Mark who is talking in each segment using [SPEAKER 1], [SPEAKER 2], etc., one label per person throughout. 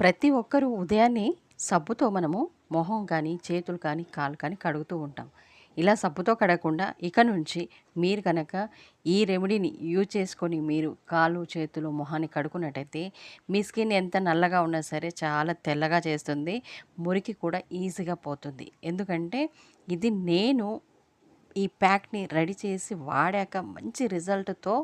[SPEAKER 1] ప్రతి ఒక్కరూ ఉదయాన్నే సబ్బుతో మనము మొహం కానీ చేతులు కానీ కాలు కానీ కడుగుతూ ఉంటాం. ఇలా సబ్బుతో కడగకుండా ఇక నుంచి మీరు కనుక ఈ రెమెడీని యూజ్ చేసుకొని మీరు కాళ్ళు చేతులు మొహాన్ని కడుక్కున్నట్టయితే మీ స్కిన్ ఎంత నల్లగా ఉన్నా సరే చాలా తెల్లగా చేస్తుంది. మురికి కూడా ఈజీగా పోతుంది. ఎందుకంటే ఇది నేను ఈ ప్యాక్ని రెడీ చేసి వాడాక మంచి రిజల్ట్తో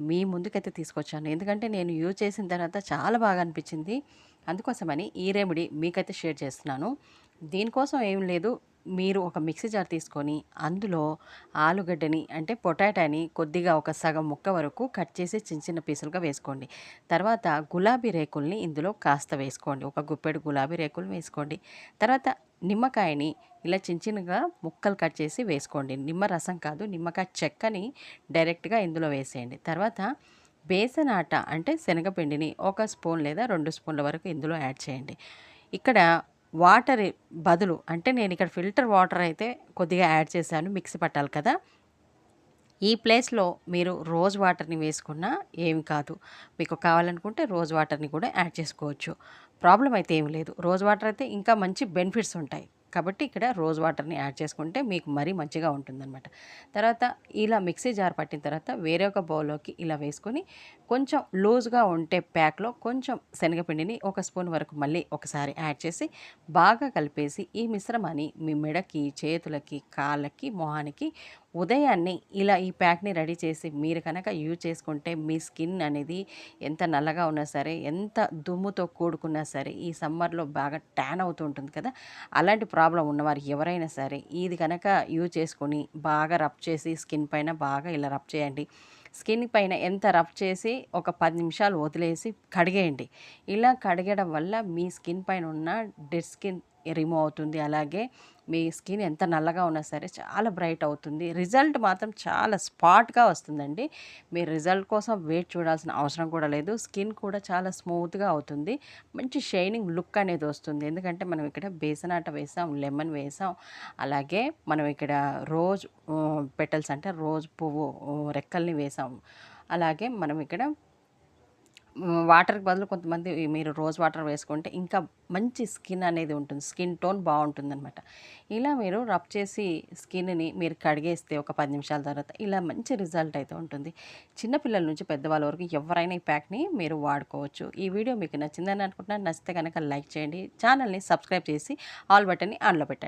[SPEAKER 1] మీ ముందుకైతే తీసుకొచ్చాను. ఎందుకంటే నేను యూజ్ చేసిన తర్వాత చాలా బాగా అనిపించింది. అందుకోసమని ఈ రెమెడీ మీకైతే షేర్ చేస్తున్నాను. దీనికోసం ఏం లేదు. మీరు ఒక మిక్సీ జార్ తీసుకొని అందులో ఆలుగడ్డని అంటే పొటాటాని కొద్దిగా ఒక సగం ముక్క వరకు కట్ చేసి చిన్న చిన్న పీసులుగా వేసుకోండి. తర్వాత గులాబీ రేకుల్ని ఇందులో కాస్త వేసుకోండి. ఒక గుప్పెడు గులాబీ రేకులు వేసుకోండి. తర్వాత నిమ్మకాయని ఇలా చిన్న చిన్నగా ముక్కలు కట్ చేసి వేసుకోండి. నిమ్మ రసం కాదు నిమ్మకాయ చెక్కని డైరెక్ట్గా ఇందులో వేసేయండి. తర్వాత బేసన్ ఆట అంటే శనగపిండిని ఒక స్పూన్ లేదా రెండు స్పూన్ల వరకు ఇందులో యాడ్ చేయండి. ఇక్కడ వాటర్ బదులు అంటే నేను ఇక్కడ ఫిల్టర్ వాటర్ అయితే కొద్దిగా యాడ్ చేశాను మిక్సీ పట్టాలి కదా. ఈ ప్లేస్లో మీరు రోజ్ వాటర్ని వేసుకున్నా ఏమి కాదు. మీకు కావాలనుకుంటే రోజ్ వాటర్ని కూడా యాడ్ చేసుకోవచ్చు. ప్రాబ్లం అయితే ఏమి లేదు. రోజ్ వాటర్ అయితే ఇంకా మంచి బెనిఫిట్స్ ఉంటాయి. కాబట్టి ఇక్కడ రోజ్ వాటర్ని యాడ్ చేసుకుంటే మీకు మరీ మంచిగా ఉంటుందన్నమాట. తర్వాత ఇలా మిక్సీ జార్ పట్టిన తర్వాత వేరే ఒక బౌల్లోకి ఇలా వేసుకొని కొంచెం లూజ్గా ఉంటే ప్యాక్లో కొంచెం శనగపిండిని ఒక స్పూన్ వరకు మళ్ళీ ఒకసారి యాడ్ చేసి బాగా కలిపేసి ఈ మిశ్రమాన్ని మీ మెడకి చేతులకి కాళ్ళకి మొహానికి ఉదయాన్నే ఇలా ఈ ప్యాక్ని రెడీ చేసి మీరు కనుక యూజ్ చేసుకుంటే మీ స్కిన్ అనేది ఎంత నల్లగా ఉన్నా సరే ఎంత దుమ్ముతో కూడుకున్నా సరే ఈ సమ్మర్లో బాగా ట్యాన్ అవుతూ ఉంటుంది కదా! అలాంటి ప్రాబ్లం ఉన్నవారు ఎవరైనా సరే ఇది కనుక యూజ్ చేసుకొని బాగా రబ్ చేసి స్కిన్ పైన బాగా ఇలా రబ్ చేయండి. స్కిన్ పైన ఎంత రబ్ చేసి ఒక పది నిమిషాలు వదిలేసి కడిగేయండి. ఇలా కడిగడం వల్ల మీ స్కిన్ పైన ఉన్న డెడ్ స్కిన్ రిమూవ్ అవుతుంది. అలాగే మీ స్కిన్ ఎంత నల్లగా ఉన్నా సరే చాలా బ్రైట్ అవుతుంది. రిజల్ట్ మాత్రం చాలా స్పాట్గా వస్తుందండి. మీరు రిజల్ట్ కోసం వెయిట్ చూడాల్సిన అవసరం కూడా లేదు. స్కిన్ కూడా చాలా స్మూత్గా అవుతుంది. మంచి షైనింగ్ లుక్ అనేది వస్తుంది. ఎందుకంటే మనం ఇక్కడ బేసనాట వేసాం లెమన్ వేసాం. అలాగే మనం ఇక్కడ రోజ్ పెటల్స్ అంటే రోజ్ పువ్వు రెక్కల్ని వేసాం. అలాగే మనం ఇక్కడ వాటర్కి బదులు కొంతమంది మీరు రోజ్ వాటర్ వేసుకుంటే ఇంకా మంచి స్కిన్ అనేది ఉంటుంది. స్కిన్ టోన్ బాగుంటుంది అనమాట ఇలా మీరు రబ్ చేసి స్కిన్ని మీరు కడిగేస్తే ఒక పది నిమిషాల తర్వాత ఇలా మంచి రిజల్ట్ అయితే ఉంటుంది. చిన్నపిల్లల నుంచి పెద్దవాళ్ళ వరకు ఎవరైనా ఈ ప్యాక్ని మీరు వాడుకోవచ్చు. ఈ వీడియో మీకు నచ్చిందని అనుకుంటున్నాను. నచ్చితే కనుక లైక్ చేయండి. ఛానల్ని సబ్స్క్రైబ్ చేసి ఆల్ బటన్ని ఆన్లో పెట్టండి.